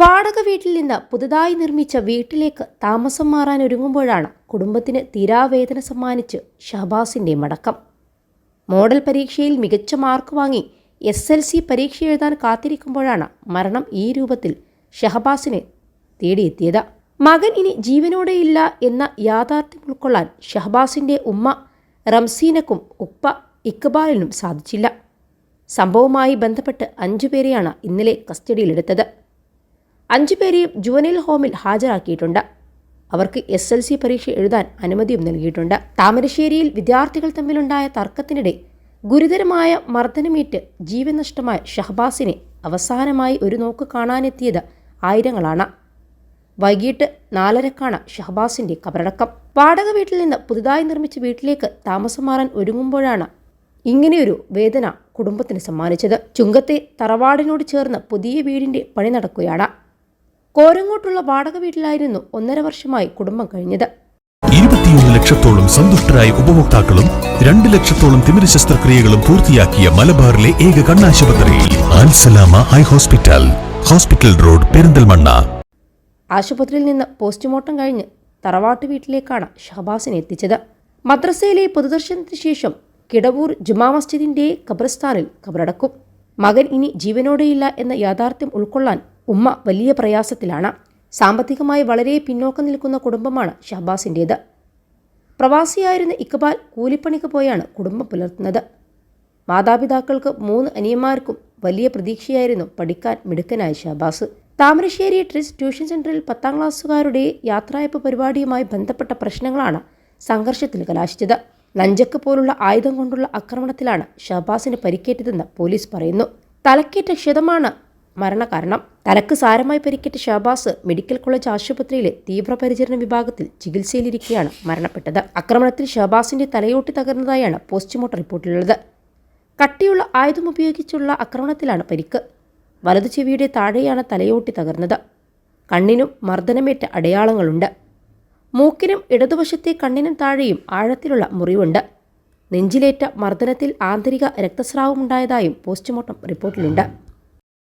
വാടക വീട്ടിൽ നിന്ന് പുതുതായി നിർമ്മിച്ച വീട്ടിലേക്ക് താമസം മാറാൻ ഒരുങ്ങുമ്പോഴാണ് കുടുംബത്തിന് തീരാവേദന സമ്മാനിച്ച് ഷഹബാസിന്റെ മടക്കം. മോഡൽ പരീക്ഷയിൽ മികച്ച മാർക്ക് വാങ്ങി എസ് എൽ സി പരീക്ഷ എഴുതാൻ കാത്തിരിക്കുമ്പോഴാണ് മരണം ഈ രൂപത്തിൽ ഷഹബാസിനെ തേടിയെത്തിയത്. മകൻ ഇനി ജീവനോടെയില്ല എന്ന യാഥാർത്ഥ്യം ഉൾക്കൊള്ളാൻ ഷഹബാസിന്റെ ഉമ്മ റംസീനക്കും ഉപ്പ ഇക്ബാലിനും സാധിച്ചില്ല. സംഭവവുമായി ബന്ധപ്പെട്ട് അഞ്ചുപേരെയാണ് ഇന്നലെ കസ്റ്റഡിയിലെടുത്തത്. അഞ്ചുപേരെയും ജുവനൈൽ ഹോമിൽ ഹാജരാക്കിയിട്ടുണ്ട്. അവർക്ക് എസ് എൽ സി പരീക്ഷ എഴുതാൻ അനുമതിയും നൽകിയിട്ടുണ്ട്. താമരശ്ശേരിയിൽ വിദ്യാർത്ഥികൾ തമ്മിലുണ്ടായ തർക്കത്തിനിടെ ഗുരുതരമായ മർദ്ദനമേറ്റ് ജീവൻ നഷ്ടമായ ഷഹബാസിനെ അവസാനമായി ഒരു നോക്ക് കാണാനെത്തിയത് ആയിരങ്ങളാണ്. വൈകിട്ട് നാലരക്കാണ് ഷഹബാസിന്റെ കബറടക്കം. വാടക വീട്ടിൽ നിന്ന് പുതുതായി നിർമ്മിച്ച വീട്ടിലേക്ക് താമസം മാറാൻ ഒരുങ്ങുമ്പോഴാണ് ഇങ്ങനെയൊരു വേദന കുടുംബത്തിന് സമ്മാനിച്ചത്. ചുങ്കത്തെ തറവാടിനോട് ചേർന്ന് പുതിയ വീടിന്റെ പണി നടക്കുകയാണ്. കോരങ്ങോട്ടുള്ള വാടക വീട്ടിലായിരുന്നു ഒന്നര വർഷമായി കുടുംബം കഴിഞ്ഞത്. ഇരുപത്തിയൊന്ന് ലക്ഷത്തോളം സന്തുഷ്ടരായ ഉപഭോക്താക്കളും രണ്ട് ലക്ഷത്തോളം തിമിര ശസ്ത്രക്രിയകളും പൂർത്തിയാക്കിയ മലബാറിലെ ഏക കണ്ണാശുപത്രിയിൽ Alsalama eye hospital hospital road Perinthalmanna. ആശുപത്രിയിൽ നിന്ന് പോസ്റ്റ്മോർട്ടം കഴിഞ്ഞ് തറവാട്ട് വീട്ടിലേക്കാണ് ഷഹബാസിനെ എത്തിച്ചത്. മദ്രസയിലെ പൊതുദർശനത്തിന് ശേഷം കിടവൂർ ജുമാ മസ്ജിദിന്റെ ഖബർസ്ഥാനിൽ ഖബറടക്കും. മകൻ ഇനി ജീവനോടെയില്ല എന്ന യാഥാർത്ഥ്യം ഉൾക്കൊള്ളാൻ ഉമ്മ വലിയ പ്രയാസത്തിലാണ്. സാമ്പത്തികമായി വളരെ പിന്നോക്കം നിൽക്കുന്ന കുടുംബമാണ് ഷഹബാസിന്റേത് പ്രവാസിയായിരുന്ന ഇക്ബാൽ കൂലിപ്പണിക്ക് പോയാണ് കുടുംബം പുലർത്തുന്നത്. മാതാപിതാക്കൾക്ക് മൂന്ന് അനിയന്മാർക്കും വലിയ പ്രതീക്ഷയായിരുന്നു പഠിക്കാൻ മിടുക്കനായ ഷഹബാസ് താമരശ്ശേരി ട്രിസ് ട്യൂഷൻ സെന്ററിൽ പത്താം ക്ലാസ്സുകാരുടെ യാത്രയപ്പ് പരിപാടിയുമായി ബന്ധപ്പെട്ട പ്രശ്നങ്ങളാണ് സംഘർഷത്തിൽ കലാശിച്ചത്. നഞ്ചക്ക് പോലുള്ള ആയുധം കൊണ്ടുള്ള ആക്രമണത്തിലാണ് ഷഹബാസിന് പരിക്കേറ്റതെന്ന് പോലീസ് പറയുന്നു. തലക്കേറ്റ ക്ഷതമാണ് മരണകാരണം. തലക്ക് സാരമായി പരിക്കേറ്റ ഷഹബാസ് മെഡിക്കൽ കോളേജ് ആശുപത്രിയിലെ തീവ്രപരിചരണ വിഭാഗത്തിൽ ചികിത്സയിലിരിക്കെയാണ് മരണപ്പെട്ടത്. ആക്രമണത്തിൽ ഷഹബാസിന്റെ തലയോട്ടി തകർന്നതായാണ് പോസ്റ്റ്മോർട്ടം റിപ്പോർട്ടിലുള്ളത്. കട്ടിയുള്ള ആയുധം ഉപയോഗിച്ചുള്ള ആക്രമണത്തിലാണ് പരിക്ക്. വലതു ചെവിയുടെ താഴെയാണ് തലയോട്ടി തകർന്നത്. കണ്ണിനും മർദ്ദനമേറ്റ അടയാളങ്ങളുണ്ട്. മൂക്കിനും ഇടതുവശത്തെ കണ്ണിനും താഴെയും ആഴത്തിലുള്ള മുറിവുണ്ട്. നെഞ്ചിലേറ്റ മർദ്ദനത്തിൽ ആന്തരിക രക്തസ്രാവമുണ്ടായതായും പോസ്റ്റ്മോർട്ടം റിപ്പോർട്ടിലുണ്ട്.